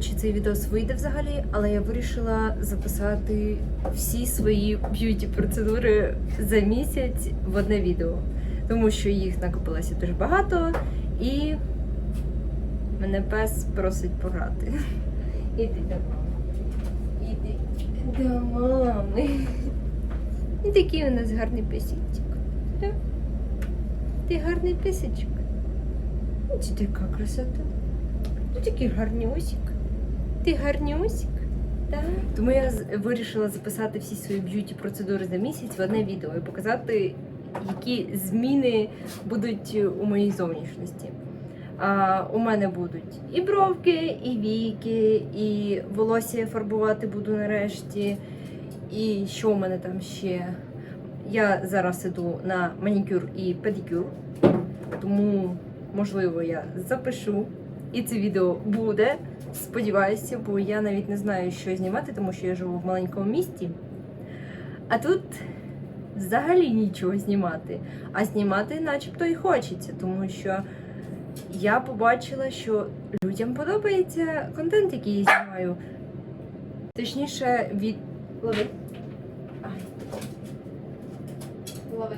чи цей відос вийде взагалі, але я вирішила записати всі свої б'юті процедури за місяць в одне відео. Тому що їх накопилося дуже багато і мене пес просить пограти. Іди до мами. Іди до мами. І такий у нас гарний песичок. Ти гарний песичок. Ось така красота. Ну такий гарнюсик. Ти гарнюсик. Так. Тому я вирішила записати всі свої б'юті процедури за місяць в одне відео і показати, які зміни будуть у моїй зовнішності. А, у мене будуть і бровки, і віки, і волосся фарбувати буду нарешті. І що у мене там ще? Я зараз іду на манікюр і педикюр, тому, можливо, я запишу. І це відео буде. Сподіваюся, бо я навіть не знаю, що знімати, тому що я живу в маленькому місті. А тут взагалі нічого знімати. А знімати начебто і хочеться, тому що я побачила, що людям подобається контент, який я знімаю. Точніше, від. Лови. Ай. Лови.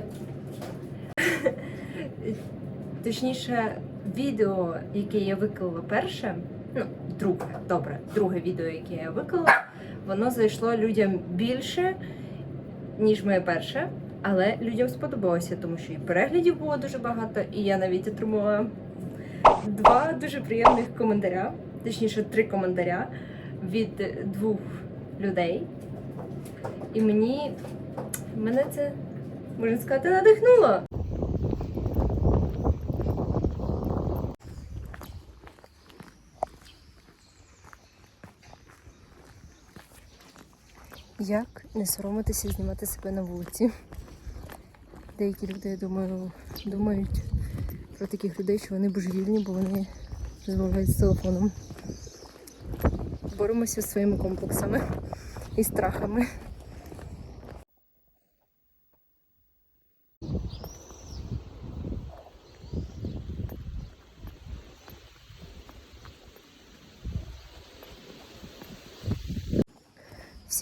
Точніше, відео, яке я виклала перше, ну, друге, добре, друге відео, яке я виклала, воно зайшло людям більше, ніж моє перше. Але людям сподобалося, тому що і переглядів було дуже багато, і я навіть отримала два дуже приємних коментаря, точніше, три коментаря від двох людей. І мені мене це, можна сказати, надихнуло. Як не соромитися знімати себе на вулиці? Деякі люди, я думаю, думають про таких людей, що вони божевільні, бо вони розмовляють з телефоном. Боремося зі своїми комплексами і страхами.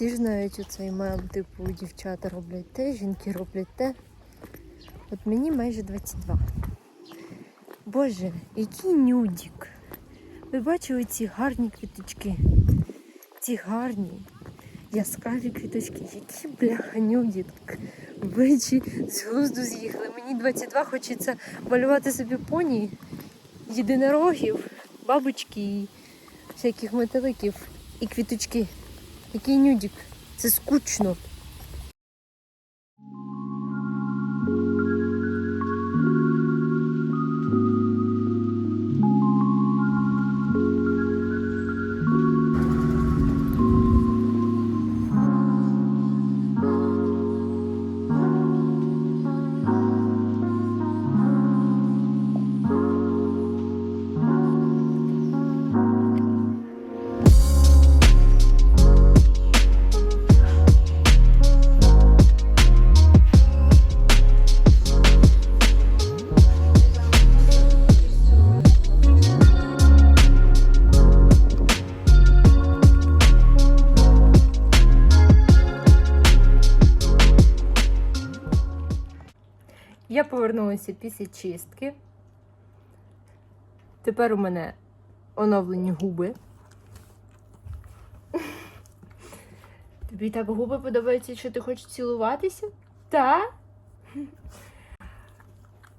Всі знають оцей мем, типу, дівчата роблять те, жінки роблять те. От мені майже 22. Боже, який нюдік. Ви бачили ці гарні квіточки? Ці гарні, яскраві квіточки. Які бляха нюдік. Ви з глузду з'їхали. Мені 22 хочеться малювати собі поні, єдинорогів, бабочки і всяких метеликів і квіточки. Який нюдік. Це скучно. Я повернулася після чистки. Тепер у мене оновлені губи. Тобі так губи подобаються, що ти хочеш цілуватися? Так?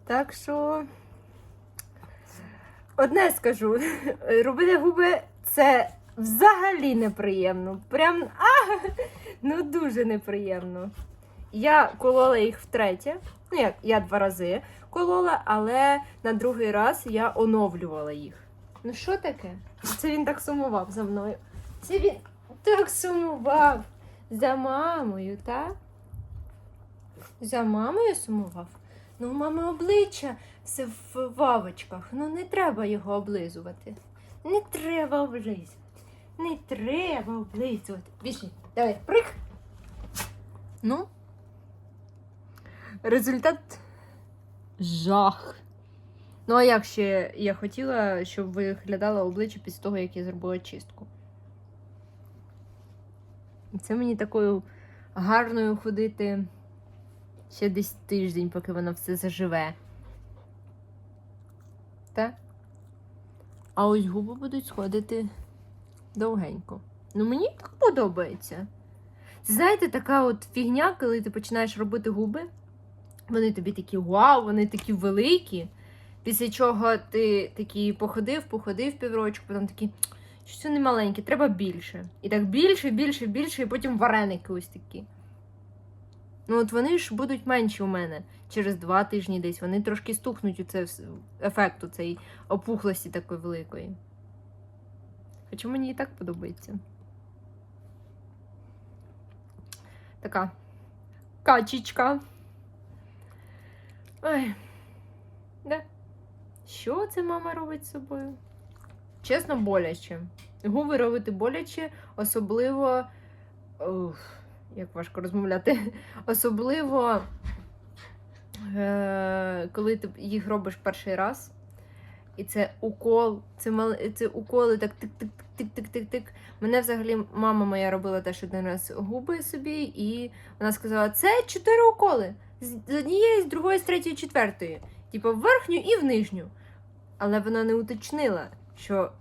Так що. Одне скажу, робити губи це взагалі неприємно. Прям а, ну дуже неприємно. Я колола їх втретє. Ну, як я два рази колола, але на другий раз я оновлювала їх. Ну що таке? Це він так сумував за мною. Це він так сумував за мамою, так? За мамою сумував? Ну, у мами обличчя все в вавочках. Ну не треба його облизувати. Не треба облизувати. Не треба облизувати. Біжи, давай, прик. Ну. Результат жах. Ну, а як ще я хотіла, щоб виглядало обличчя після того, як я зробила чистку? Це мені такою гарною ходити ще десь тиждень, поки воно все заживе. Так? А ось губи будуть сходити довгенько. Ну, мені так подобається. Знаєте, така от фігня, коли ти починаєш робити губи. Вони тобі такі вау, вони такі великі. Після чого ти такий походив, походив піврочку, потім такий, що це не маленьке, треба більше. І так більше, більше, більше, і потім вареники ось такі. Ну, от вони ж будуть менші у мене через два тижні десь. Вони трошки стухнуть у це вс- ефект у опухлості такої великої. Хоча мені і так подобається. Така качечка. Ой. Да. Що це мама робить з собою? Чесно, боляче. Губи робити боляче, особливо. Ух, як важко розмовляти. Особливо, е- коли ти їх робиш перший раз. І це укол, це, мал... це уколи так тик-тик-тик-тик-тик-тик. Мене взагалі мама моя робила теж один раз губи собі, і вона сказала: це чотири уколи. З однієї, з другої, з третьої, четвертої. Типу в верхню і в нижню. Але вона не уточнила, що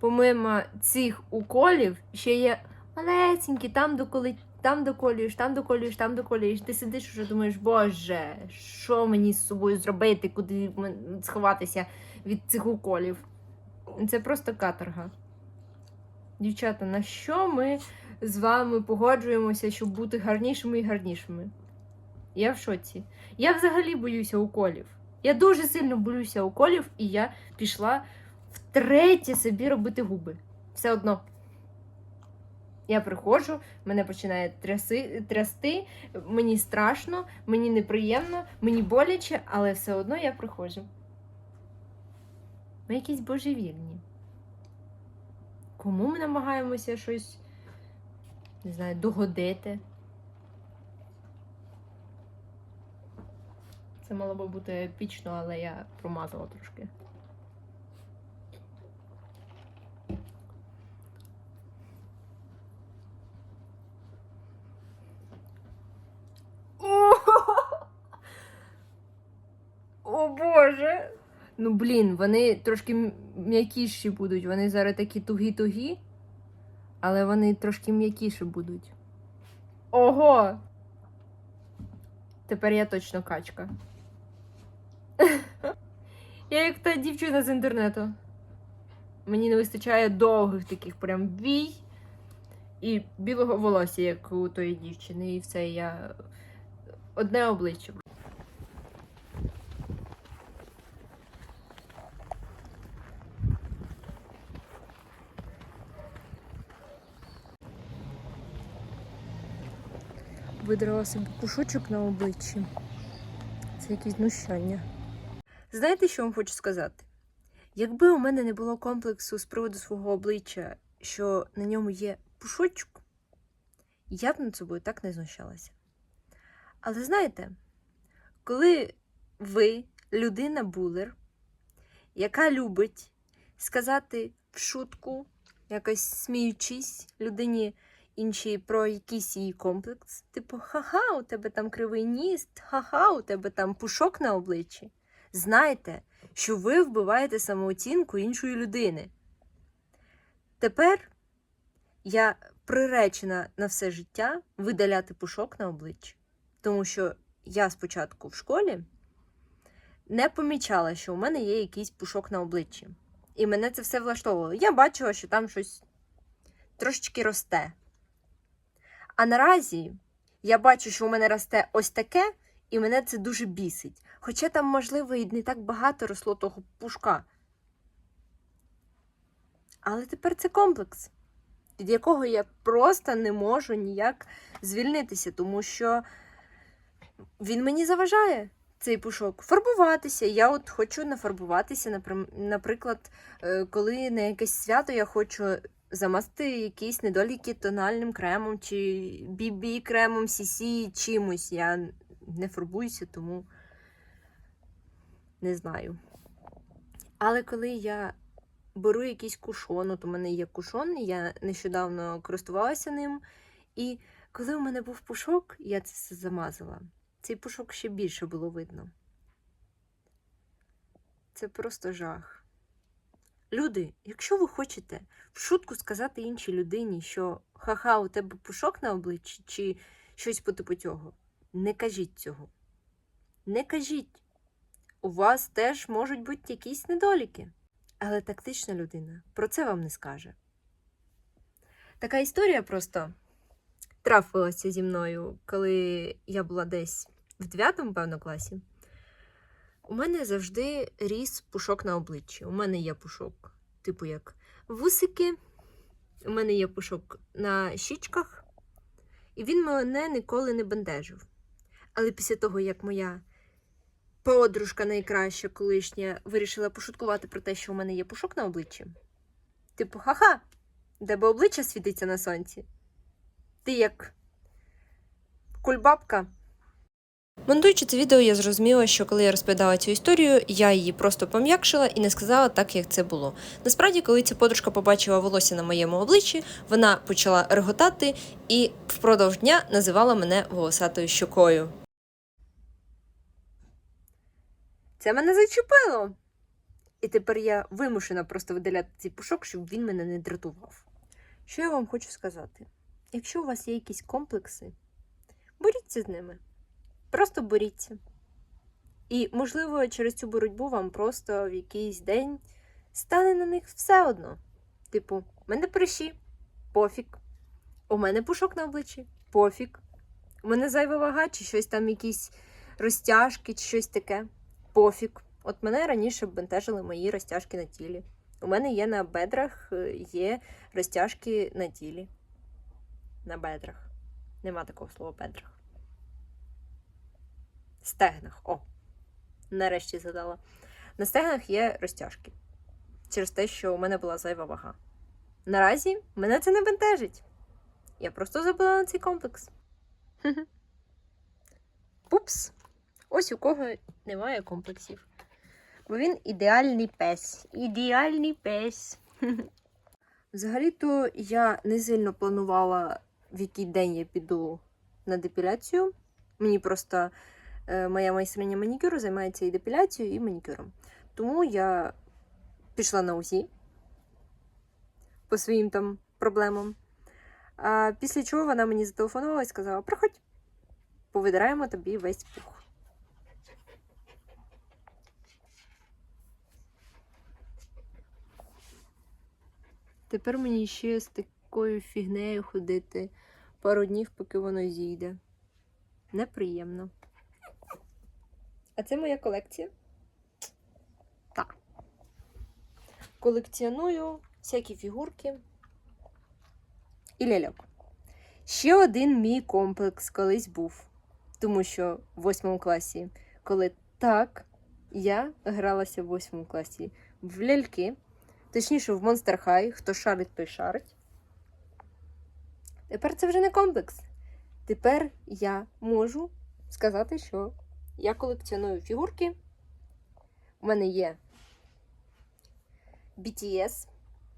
помимо цих уколів ще є малесенькі, там доколи, там доколюєш, там доколюєш, там доколюєш. Ти сидиш і вже думаєш, боже, що мені з собою зробити, куди сховатися від цих уколів. Це просто каторга. Дівчата, на що ми з вами погоджуємося, щоб бути гарнішими і гарнішими? Я в шоці. Я взагалі боюся уколів. Я дуже сильно боюся уколів, і я пішла втретє собі робити губи. Все одно. Я приходжу, мене починає тряси, трясти, мені страшно, мені неприємно, мені боляче, але все одно я приходжу. Ми якісь божевільні. Кому ми намагаємося щось, не знаю, догодити? Це мало би бути епічно, але я промазала трошки. О! О Боже! Ну, блін, вони трошки м'якіші будуть. Вони зараз такі тугі-тугі, але вони трошки м'якіші будуть. Ого! Тепер я точно качка. Я як та дівчина з інтернету. Мені не вистачає довгих таких прям вій і білого волосся, як у тої дівчини, і все я одне обличчя. Видрала собі пушочок на обличчі. Це якесь знущання. Знаєте, що вам хочу сказати? Якби у мене не було комплексу з приводу свого обличчя, що на ньому є пушочок, я б над собою так не знущалася. Але знаєте, коли ви людина булер, яка любить сказати в шутку, якось сміючись людині іншій про якийсь її комплекс, типу, ха-ха, у тебе там кривий ніс, ха-ха, у тебе там пушок на обличчі. Знайте, що ви вбиваєте самооцінку іншої людини. Тепер я приречена на все життя видаляти пушок на обличчі. Тому що я спочатку в школі не помічала, що у мене є якийсь пушок на обличчі. І мене це все влаштовувало. Я бачила, що там щось трошечки росте. А наразі я бачу, що у мене росте ось таке, і мене це дуже бісить. Хоча там, можливо, і не так багато росло того пушка. Але тепер це комплекс, від якого я просто не можу ніяк звільнитися, тому що він мені заважає. Цей пушок фарбуватися. Я от хочу нафарбуватися, наприклад, е, коли на якесь свято я хочу замасти якісь недоліки тональним кремом чи BB кремом, CC, чимось. Я не фарбуюся, тому не знаю. Але коли я беру якийсь кушон, от у мене є кушон, я нещодавно користувалася ним, І коли у мене був пушок, я це все замазала. Цей пушок ще більше було видно. Це просто жах. Люди, якщо ви хочете в шутку сказати іншій людині, що ха-ха, у тебе пушок на обличчі, чи щось по типу цього, не кажіть цього. Не кажіть. У вас теж можуть бути якісь недоліки. Але тактична людина про це вам не скаже. Така історія просто трапилася зі мною, коли я була десь в 9 певно, класі. У мене завжди ріс пушок на обличчі. У мене є пушок, типу як вусики, у мене є пушок на щічках, і він мене ніколи не бентежив. Але після того, як моя подружка найкраща колишня вирішила пошуткувати про те, що у мене є пушок на обличчі, типу, ха-ха, тебе обличчя світиться на сонці. Ти як кульбабка. Монтуючи це відео, я зрозуміла, що коли я розповідала цю історію, я її просто пом'якшила і не сказала так, як це було. Насправді, коли ця подружка побачила волосся на моєму обличчі, вона почала реготати і впродовж дня називала мене волосатою щокою. Це мене зачепило. І тепер я вимушена просто видаляти цей пушок, щоб він мене не дратував. Що я вам хочу сказати? Якщо у вас є якісь комплекси, боріться з ними. Просто боріться. І, можливо, через цю боротьбу вам просто в якийсь день стане на них все одно. Типу, у мене прищі, пофіг. У мене пушок на обличчі, пофіг. У мене зайва вага, чи щось там, якісь розтяжки, чи щось таке. Пофіг. От мене раніше бентежили мої розтяжки на тілі. У мене є на бедрах е, є розтяжки на тілі. На бедрах. Нема такого слова бедрах. Стегнах. О! Нарешті згадала. На стегнах є розтяжки. Через те, що у мене була зайва вага. Наразі мене це не бентежить. Я просто забула на цей комплекс. Пупс. Ось у кого немає комплексів. Бо він ідеальний пес. Ідеальний пес. Взагалі-то я не сильно планувала, в який день я піду на депіляцію. Мені просто е, моя майстриня манікюру займається і депіляцією, і манікюром. Тому я пішла на УЗІ по своїм там проблемам. А після чого вона мені зателефонувала і сказала: приходь, повидираємо тобі весь пух. Тепер мені ще з такою фігнею ходити пару днів, поки воно зійде. Неприємно. А це моя колекція. Так. Колекціоную всякі фігурки і ляльок. Ще один мій комплекс колись був. Тому що в восьмому класі, коли так, я гралася в восьмому класі в ляльки. Точніше, в Monster High, хто шарить, той шарить. Тепер це вже не комплекс. Тепер я можу сказати, що я колекціоную фігурки. У мене є BTS,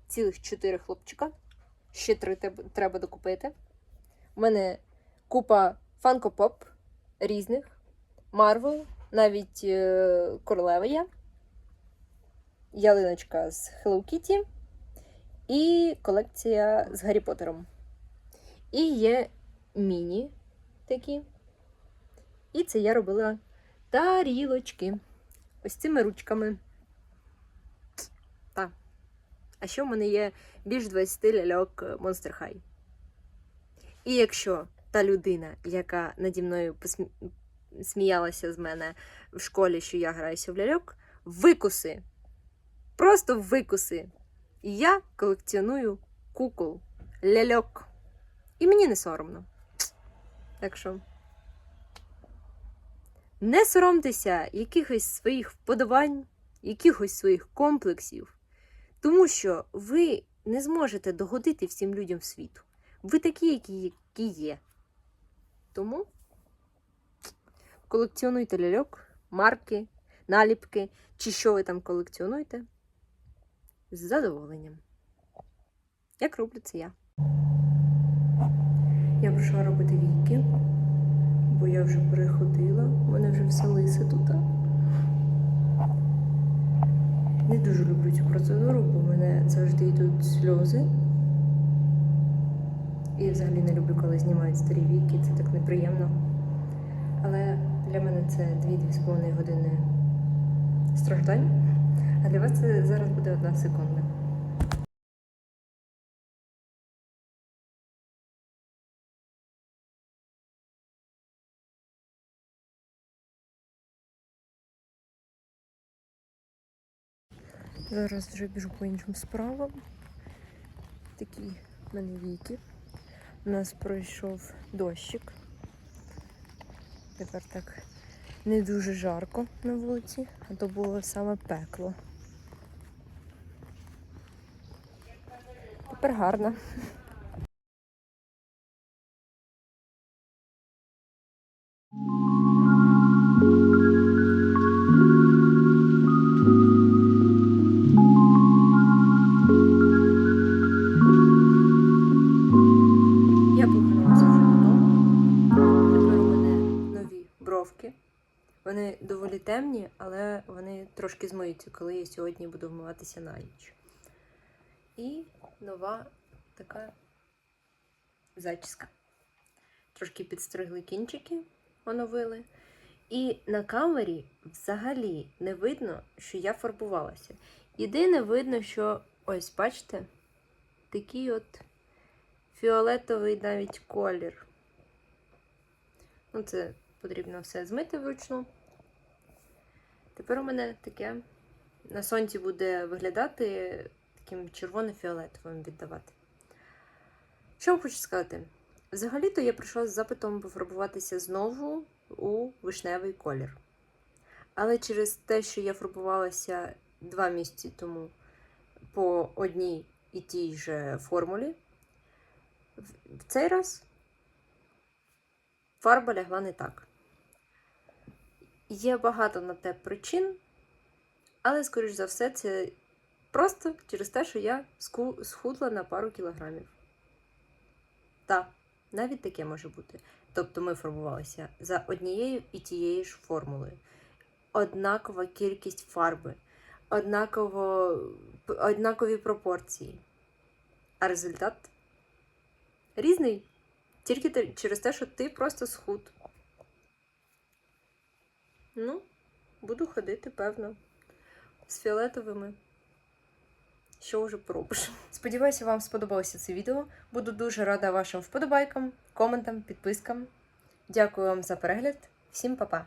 цілих 4 хлопчика. Ще 3 треба докупити. У мене купа Funko Pop різних, Marvel, навіть е, королева є ялиночка з Hello Kitty і колекція з Гаррі Поттером. І є міні такі. І це я робила тарілочки. Ось цими ручками. Так. А ще в мене є більш 20 ляльок Monster High. І якщо та людина, яка наді мною сміялася з мене в школі, що я граюся в ляльок, викуси Просто викуси. Я колекціоную кукол, ляльок. І мені не соромно. Так що не соромтеся якихось своїх вподобань, якихось своїх комплексів, тому що ви не зможете догодити всім людям світу. Ви такі, які, які є. Тому колекціонуйте ляльок, марки, наліпки, чи що ви там колекціонуєте з задоволенням. Як роблю це я. Я прийшла робити війки, бо я вже переходила, у мене вже все лисе тут. Не дуже люблю цю процедуру, бо в мене завжди йдуть сльози. І взагалі не люблю, коли знімають старі віки, це так неприємно. Але для мене це 2-2,5 години страждань. А для вас це зараз буде одна секунда. Зараз вже біжу по іншим справам. Такі в мене віки. У нас пройшов дощик. Тепер так не дуже жарко на вулиці, а то було саме пекло. Тепер гарно. Я повернулася вже додому. Тепер у мене нові бровки. Вони доволі темні, але вони трошки змиються, коли я сьогодні буду вмиватися на ніч. І нова така зачіска. Трошки підстригли кінчики, оновили. І на камері взагалі не видно, що я фарбувалася. Єдине видно, що ось, бачите, такий от фіолетовий навіть колір. Ну, це потрібно все змити вручну. Тепер у мене таке на сонці буде виглядати таким червоно-фіолетовим віддавати. Що я хочу сказати? Взагалі-то я прийшла з запитом пофарбуватися знову у вишневий колір. Але через те, що я фарбувалася два місяці тому по одній і тій же формулі, в цей раз фарба лягла не так. Є багато на те причин, але, скоріш за все, це просто через те, що я схудла на пару кілограмів. Так, навіть таке може бути. Тобто ми фарбувалися за однією і тією ж формулою. Однакова кількість фарби, однаково, однакові пропорції. А результат різний. Тільки через те, що ти просто схуд. Ну, буду ходити, певно, з фіолетовими. Що вже поробиш? Сподіваюся, вам сподобалося це відео. Буду дуже рада вашим вподобайкам, коментам, підпискам. Дякую вам за перегляд. Всім па-па!